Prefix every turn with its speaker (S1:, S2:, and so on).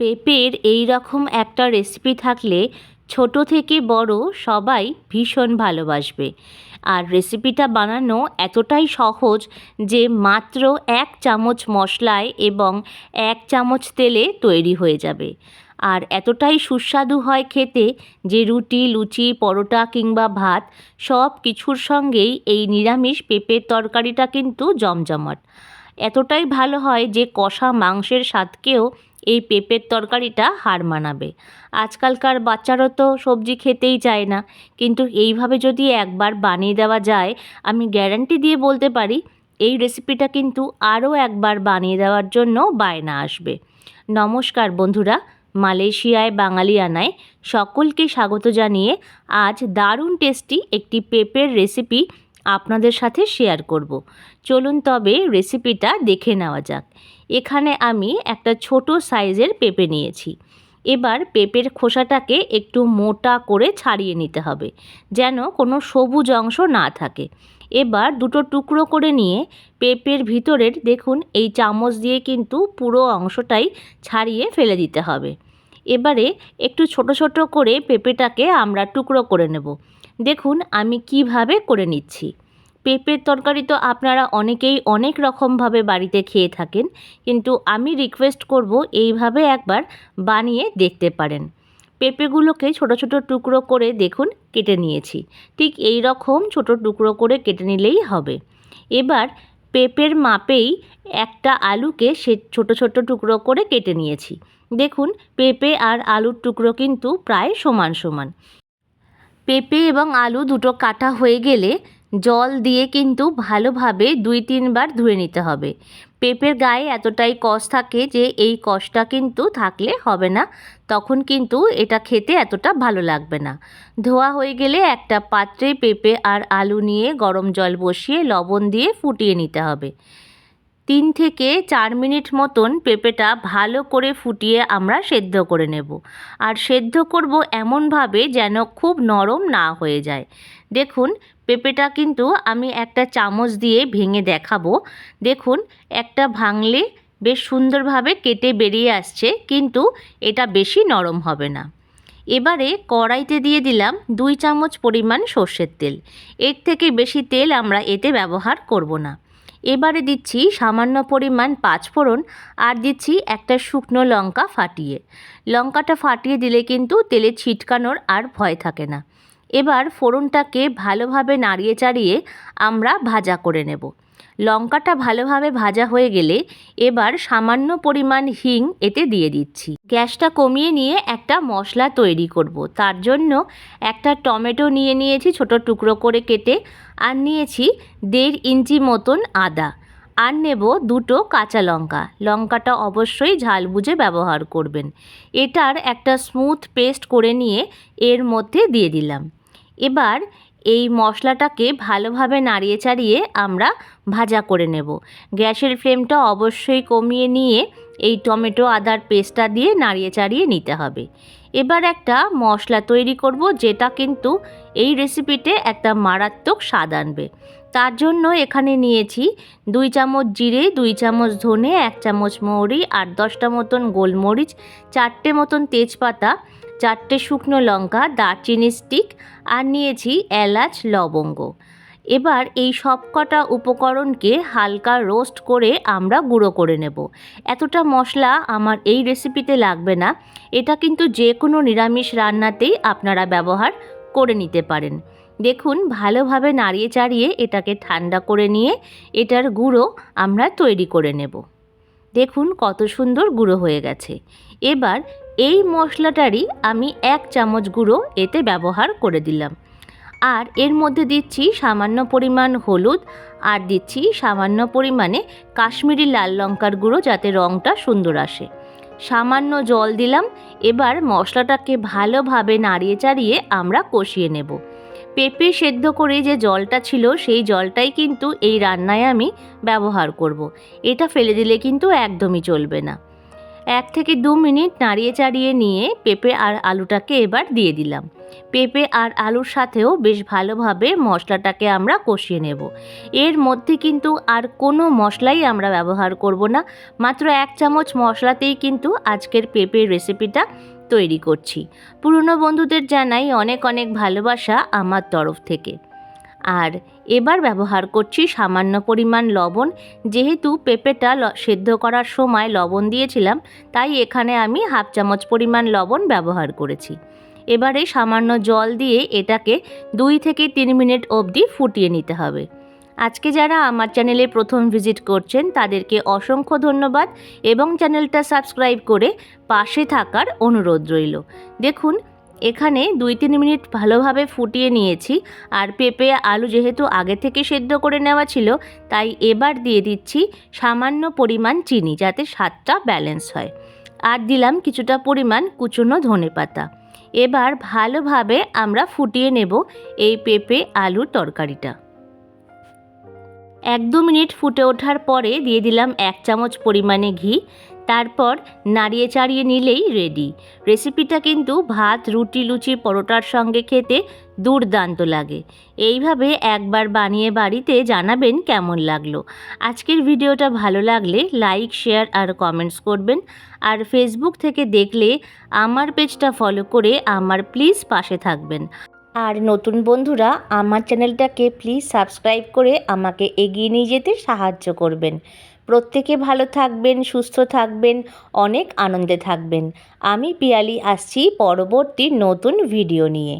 S1: পেঁপের এই রকম একটা রেসিপি থাকলে ছোট থেকে বড় সবাই ভীষণ ভালোবাসবে। আর রেসিপিটা বানানো এতটাই সহজ যে মাত্র এক চামচ মশলায় এবং এক চামচ তেলে তৈরি হয়ে যাবে। আর এতটাই সুস্বাদু হয় খেতে যে রুটি, লুচি, পরোটা কিংবা ভাত সব কিছুর সঙ্গেই এই নিরামিষ পেঁপের তরকারিটা কিন্তু জমজমাট। এতটাই ভালো হয় যে কষা মাংসের স্বাদকেও এই পেঁপের তরকারিটা হার মানাবে। আজকালকার বাচ্চারা তো সবজি খেতেই চায় না। কিন্তু এইভাবে যদি একবার বানিয়ে দেওয়া যায়, আমি গ্যারান্টি দিয়ে বলতে পারি, এই রেসিপিটা কিন্তু আরও একবার বানিয়ে দেওয়ার জন্য বায়না আসবে। নমস্কার বন্ধুরা, মালয়েশিয়ায় বাঙালিয়ানায় সকলকে স্বাগত জানিয়ে আজ দারুণ টেস্টি একটি পেঁপের রেসিপি আপনাদের সাথে শেয়ার করব। চলুন তবে রেসিপিটা দেখে নেওয়া যাক। এখানে আমি একটা ছোট সাইজের পেঁপে নিয়েছি। এবার পেঁপের খোসাটাকে একটু মোটা করে ছাড়িয়ে নিতে হবে, যেন কোনো সবুজ অংশ না থাকে। এবার দুটো টুকরো করে নিয়ে পেঁপের ভিতরের দেখুন, এই চামচ দিয়ে কিন্তু পুরো অংশটাই ছাড়িয়ে ফেলে দিতে হবে। এবারে একটু ছোট ছোট করে পেঁপেটাকে আমরা টুকরো করে নেব। দেখুন, আমি কীভাবে করে নিচ্ছি। পেঁপের তরকারি তো আপনারা অনেকেই অনেক রকমভাবে বাড়িতে খেয়ে থাকেন, কিন্তু আমি রিকোয়েস্ট করব এইভাবে একবার বানিয়ে দেখতে পারেন। পেঁপেগুলোকে ছোট ছোট টুকরো করে দেখুন, কেটে নিয়েছি। ঠিক এই রকম ছোট টুকরো করে কেটে নিলেই হবে। এবার পেঁপের মাপেই একটা আলুকে সে ছোট ছোট টুকরো করে কেটে নিয়েছি। দেখুন, পেঁপে আর আলুর টুকরো কিন্তু প্রায় সমান সমান। পেঁপে এবং আলু দুটো কাটা হয়ে গেলে জল দিয়ে কিন্তু ভালোভাবে দুই তিনবার ধুয়ে নিতে হবে। পেঁপের গায়ে এতটাই কষ থাকে যে এই কষটা কিন্তু থাকলে হবে না, তখন কিন্তু এটা খেতে এতটা ভালো লাগবে না। ধোয়া হয়ে গেলে একটা পাত্রে পেঁপে আর আলু নিয়ে গরম জল বসিয়ে লবণ দিয়ে ফুটিয়ে নিতে হবে। তিন থেকে চার মিনিট মতন পেঁপেটা ভালো করে ফুটিয়ে আমরা সেদ্ধ করে নেব। আর সেদ্ধ করব এমনভাবে যেন খুব নরম না হয়ে যায়। দেখুন, পেঁপেটা কিন্তু আমি একটা চামচ দিয়ে ভেঙে দেখাবো। দেখুন, একটা ভাঙলে বেশ সুন্দরভাবে কেটে বেরিয়ে আসছে, কিন্তু এটা বেশি নরম হবে না। এবারে কড়াইতে দিয়ে দিলাম দুই চামচ পরিমাণ সর্ষের তেল। এর থেকে বেশি তেল আমরা এতে ব্যবহার করব না। এবারে দিচ্ছি সামান্য পরিমাণ পাঁচফোড়ন আর দিচ্ছি একটা শুকনো লঙ্কা ফাটিয়ে। লঙ্কাটা ফাটিয়ে দিলে কিন্তু তেলে ছিটকানোর আর ভয় থাকে না। এবার ফোড়নটাকে ভালোভাবে নাড়িয়ে চাড়িয়ে আমরা ভাজা করে নেব। লঙ্কাটা ভালোভাবে ভাজা হয়ে গেলে এবার সামান্য পরিমাণ হিং এতে দিয়ে দিচ্ছি। গ্যাসটা কমিয়ে নিয়ে একটা মশলা তৈরি করব। তার জন্য একটা টমেটো নিয়ে নিয়েছি ছোট টুকরো করে কেটে, আর নিয়েছি দেড় ইঞ্চি মতন আদা। আর নেব দুটো কাঁচা লঙ্কা। লঙ্কাটা অবশ্যই ঝাল বুঝে ব্যবহার করবেন। এটার একটা স্মুথ পেস্ট করে নিয়ে এর মধ্যে দিয়ে দিলাম। এবার এই মশলাটাকে ভালোভাবে নাড়িয়ে চাড়িয়ে আমরা ভাজা করে নেব। গ্যাসের ফ্লেমটা অবশ্যই কমিয়ে নিয়ে এই টমেটো আদার পেস্টটা দিয়ে নাড়িয়ে চাড়িয়ে নিতে হবে। এবার একটা মশলা তৈরি করব যেটা কিন্তু এই রেসিপিতে একটা মারাত্মক স্বাদ আনবে। তার জন্য এখানে নিয়েছি দুই চামচ জিরে, দুই চামচ ধনে, এক চামচ মৌরি আট দশটা মতন গোলমরিচ, চারটে মতন তেজপাতা চারটে শুকনো লঙ্কা দারচিনি স্টিক আর নিয়েছি এলাচ, লবঙ্গ। এবার এই সবকটা উপকরণকে হালকা রোস্ট করে আমরা গুঁড়ো করে নেব। এতটা মশলা আমার এই রেসিপিতে লাগবে না। এটা কিন্তু যে কোনো নিরামিষ রান্নাতেই আপনারা ব্যবহার করে নিতে পারেন। দেখুন, ভালোভাবে নাড়িয়ে চাড়িয়ে এটাকে ঠান্ডা করে নিয়ে এটার গুঁড়ো আমরা তৈরি করে নেব। দেখুন, কত সুন্দর গুঁড়ো হয়ে গেছে। এবার এই মশলাটারই আমি এক চামচ গুঁড়ো এতে ব্যবহার করে দিলাম। আর এর মধ্যে দিচ্ছি সামান্য পরিমাণ হলুদ আর দিচ্ছি সামান্য পরিমাণে কাশ্মীরি লাল লঙ্কার গুঁড়ো যাতে রঙটা সুন্দর আসে। সামান্য জল দিলাম, এবার মশলাটাকে ভালোভাবে নাড়িয়ে চাড়িয়ে আমরা কষিয়ে নেব। পেঁপে সেদ্ধ করে যে জলটা ছিল সেই জলটাই কিন্তু এই রান্নায় আমি ব্যবহার করব। এটা ফেলে দিলে কিন্তু একদমই চলবে না। এক থেকে দু মিনিট নাড়িয়ে চাড়িয়ে নিয়ে পেঁপে আর আলুটাকে এবার দিয়ে দিলাম। পেঁপে আর আলুর সাথেও বেশ ভালোভাবে মশলাটাকে আমরা কষিয়ে নেব। এর মধ্যে কিন্তু আর কোনো মশলাই আমরা ব্যবহার করব না। মাত্র এক চামচ মশলাতেই কিন্তু আজকের পেঁপের রেসিপিটা তৈরি করছি। পুরনো বন্ধুদের জানাই অনেক অনেক ভালোবাসা আমার তরফ থেকে। আর এবার ব্যবহার করছি সামান্য পরিমাণ লবণ। যেহেতু পেঁপেটা সেদ্ধ করার সময় লবণ দিয়েছিলাম, তাই এখানে আমি হাফ চামচ পরিমাণ লবণ ব্যবহার করেছি। এবারে সামান্য জল দিয়ে এটাকে দুই থেকে তিন মিনিট অবধি ফুটিয়ে নিতে হবে। আজকে যারা আমার চ্যানেলে প্রথম ভিজিট করছেন, তাদেরকে অসংখ্য ধন্যবাদ এবং চ্যানেলটা সাবস্ক্রাইব করে পাশে থাকার অনুরোধ রইল। দেখুন এখানে দুই তিন মিনিট ভালোভাবে ফুটিয়ে নিয়েছি। আর পেঁপে, আলু যেহেতু আগে থেকে সেদ্ধ করে নেওয়া ছিল, তাই এবার দিয়ে দিচ্ছি সামান্য পরিমাণ চিনি যাতে স্বাদটা ব্যালেন্স হয়। আর দিলাম কিছুটা পরিমাণ কুচনো ধনে পাতা। এবার ভালোভাবে আমরা ফুটিয়ে নেব এই পেঁপে, আলুর তরকারিটা। এক দু মিনিট ফুটে ওঠার পরে দিয়ে দিলাম এক চামচ পরিমাণে ঘি। তারপর নাড়িয়ে চাড়িয়ে নিলেই রেডি রেসিপিটা কিন্তু ভাত, রুটি, লুচি, পরোটার সঙ্গে খেতে দুর্দান্ত লাগে। এইভাবে একবার বানিয়ে বাড়িতে জানাবেন কেমন লাগল। আজকের ভিডিওটা ভালো লাগলে লাইক শেয়ার আর কমেন্টস করবেন। আর ফেসবুক থেকে দেখলে আমার পেজটা ফলো করে আমার প্লিজ পাশে থাকবেন। আর নতুন বন্ধুরা, আমার চ্যানেলটাকে প্লিজ সাবস্ক্রাইব করে আমাকে এগিয়ে নিয়ে যেতে সাহায্য করবেন। প্রত্যেকে ভালো থাকবেন, সুস্থ থাকবেন, অনেক আনন্দে থাকবেন। আমি পিয়ালি, আসছি পরবর্তী নতুন ভিডিও নিয়ে।